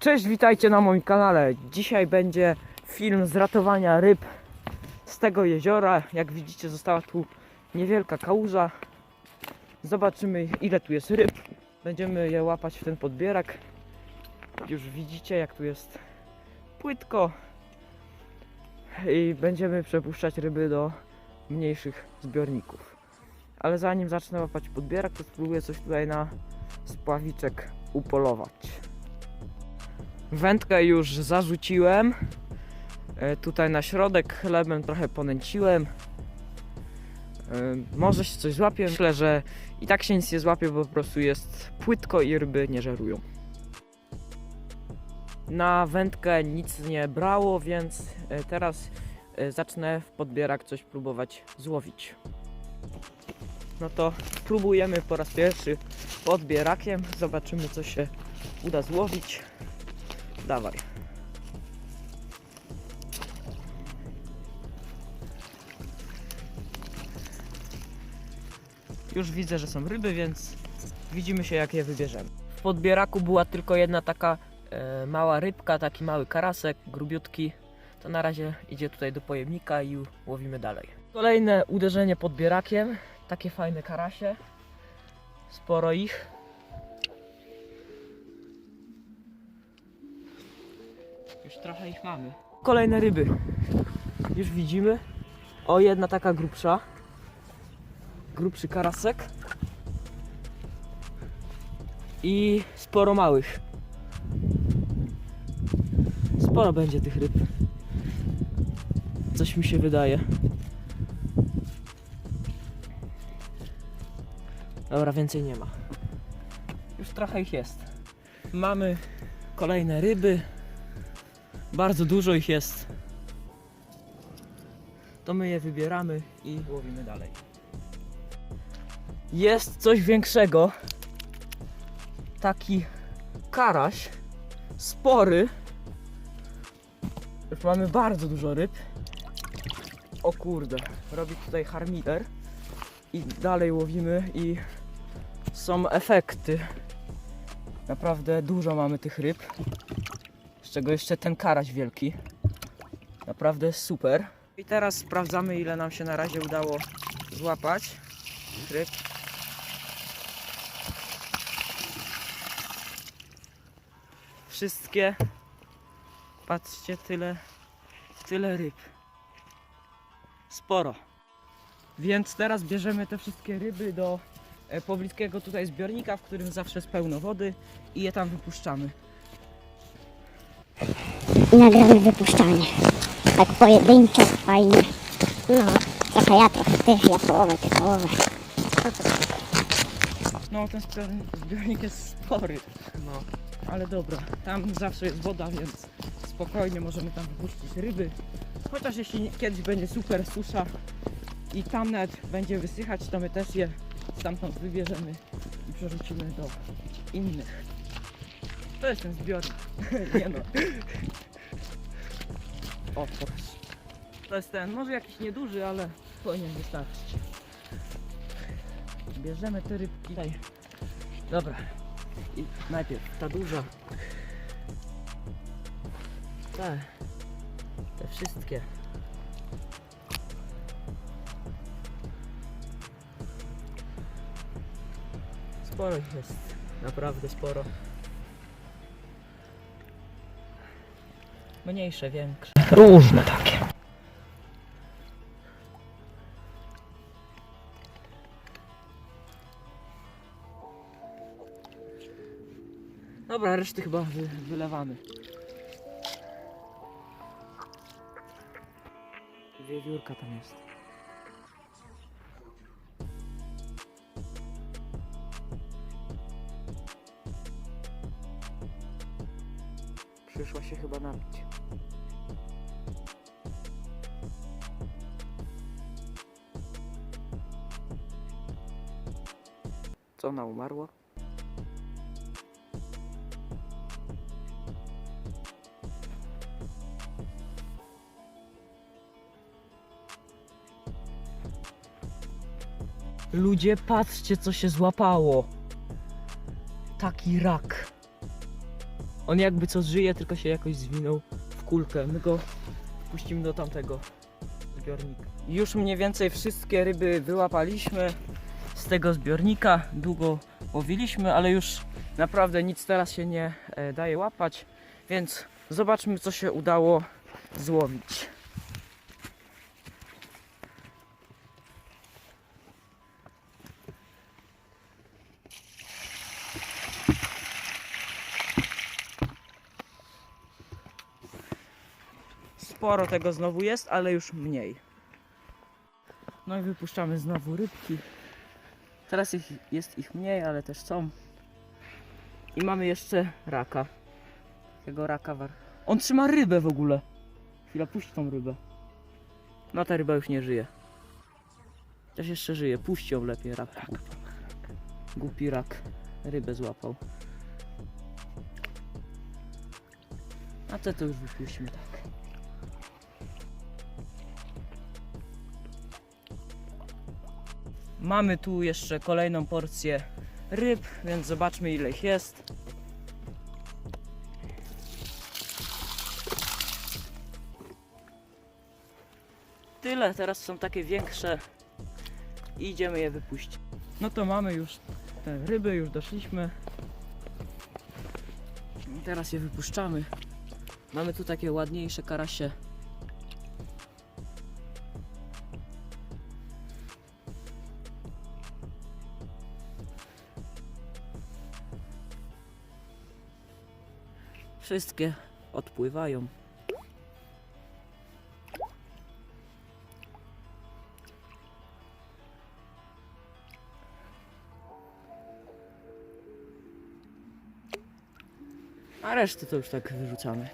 Cześć, witajcie na moim kanale. Dzisiaj będzie film z ratowania ryb z tego jeziora. Jak widzicie, została tu niewielka kałuża. Zobaczymy, ile tu jest ryb. Będziemy je łapać w ten podbierak. Już widzicie, jak tu jest płytko. I będziemy przepuszczać ryby do mniejszych zbiorników. Ale zanim zacznę łapać podbierak, to spróbuję coś tutaj na spławiczek upolować. Wędkę już zarzuciłem. E, Tutaj na środek chlebem trochę ponęciłem. E, Może się coś złapie. Myślę, że i tak się nic nie złapie, bo po prostu jest płytko i ryby nie żerują. Na wędkę nic nie brało, więc e, teraz zacznę w podbierak coś próbować złowić. No to próbujemy po raz pierwszy podbierakiem. Zobaczymy co się uda złowić. Dawaj. Już widzę, że są ryby, więc widzimy się jak je wybierzemy. W podbieraku była tylko jedna taka e, mała rybka, taki mały karasek, grubiutki. To na razie idzie tutaj do pojemnika i łowimy dalej. Kolejne uderzenie podbierakiem. Takie fajne karasie. Sporo ich. Już trochę ich mamy. Kolejne ryby. Już widzimy. O, jedna taka grubsza. Grubszy karasek. I sporo małych. Sporo będzie tych ryb. Coś mi się wydaje. Dobra, więcej nie ma. Już trochę ich jest. Mamy kolejne ryby. Bardzo dużo ich jest. To my je wybieramy i łowimy dalej. Jest coś większego. Taki karaś. Spory. Już mamy bardzo dużo ryb. O kurde, robi tutaj harmider. I dalej łowimy i są efekty. Naprawdę dużo mamy tych ryb. Z czego jeszcze ten karaś wielki. Naprawdę super. I teraz sprawdzamy ile nam się na razie udało złapać ryb. Wszystkie. Patrzcie, tyle, tyle ryb. Sporo. Więc teraz bierzemy te wszystkie ryby do e, pobliskiego tutaj zbiornika, w którym zawsze jest pełno wody i je tam wypuszczamy. I nagramy wypuszczanie. Tak pojedynczo, fajnie. No, trochę ja, trochę ty, ja połowę, ty połowę. No, ten zbiornik, zbiornik jest spory. No, ale dobra, tam zawsze jest woda, więc spokojnie możemy tam wypuścić ryby. Chociaż jeśli kiedyś będzie super susza i tam nawet będzie wysychać, to my też je stamtąd wybierzemy i przerzucimy do innych. To jest ten zbiornik. Nie no. O. To jest ten, może jakiś nieduży, ale powinien wystarczyć. Bierzemy te rybki. Tutaj. Dobra. I najpierw ta duża. Te. Te wszystkie. Sporo ich jest. Naprawdę sporo. Mniejsze, większe. Różne takie. Dobra, reszty chyba wy, wylewamy. Wiewiórka tam jest. Przyszła się chyba napić. Co ona umarła? Ludzie, patrzcie co się złapało. Taki rak. On jakby co żyje, tylko się jakoś zwinął w kulkę. My go puścimy do tamtego zbiornika. Już mniej więcej wszystkie ryby wyłapaliśmy z tego zbiornika. Długo łowiliśmy, ale już naprawdę nic teraz się nie e, daje łapać, więc zobaczmy co się udało złowić. Sporo tego znowu jest, ale już mniej. No i wypuszczamy znowu rybki. Teraz ich, jest ich mniej, ale też są. I mamy jeszcze raka. Takiego raka war. On trzyma rybę w ogóle. Chwila, puść tą rybę. No ta ryba już nie żyje. Też jeszcze żyje. Puść ją lepiej, rak. Głupi rak. Rybę złapał. A te to już wypuścimy tak. Mamy tu jeszcze kolejną porcję ryb, więc zobaczmy ile ich jest. Tyle, teraz są takie większe i idziemy je wypuścić. No to mamy już te ryby, już doszliśmy. I teraz je wypuszczamy. Mamy tu takie ładniejsze karasie. Wszystkie odpływają. A resztę to już tak wyrzucamy.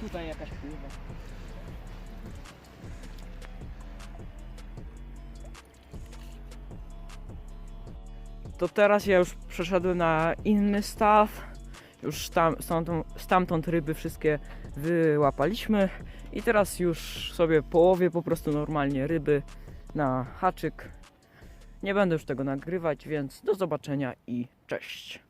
Tutaj jakaś pływa. To teraz ja już przeszedłem na inny staw. Już tam, stamtąd, stamtąd ryby wszystkie wyłapaliśmy. I teraz już sobie połowię po prostu normalnie ryby na haczyk. Nie będę już tego nagrywać, więc do zobaczenia i cześć.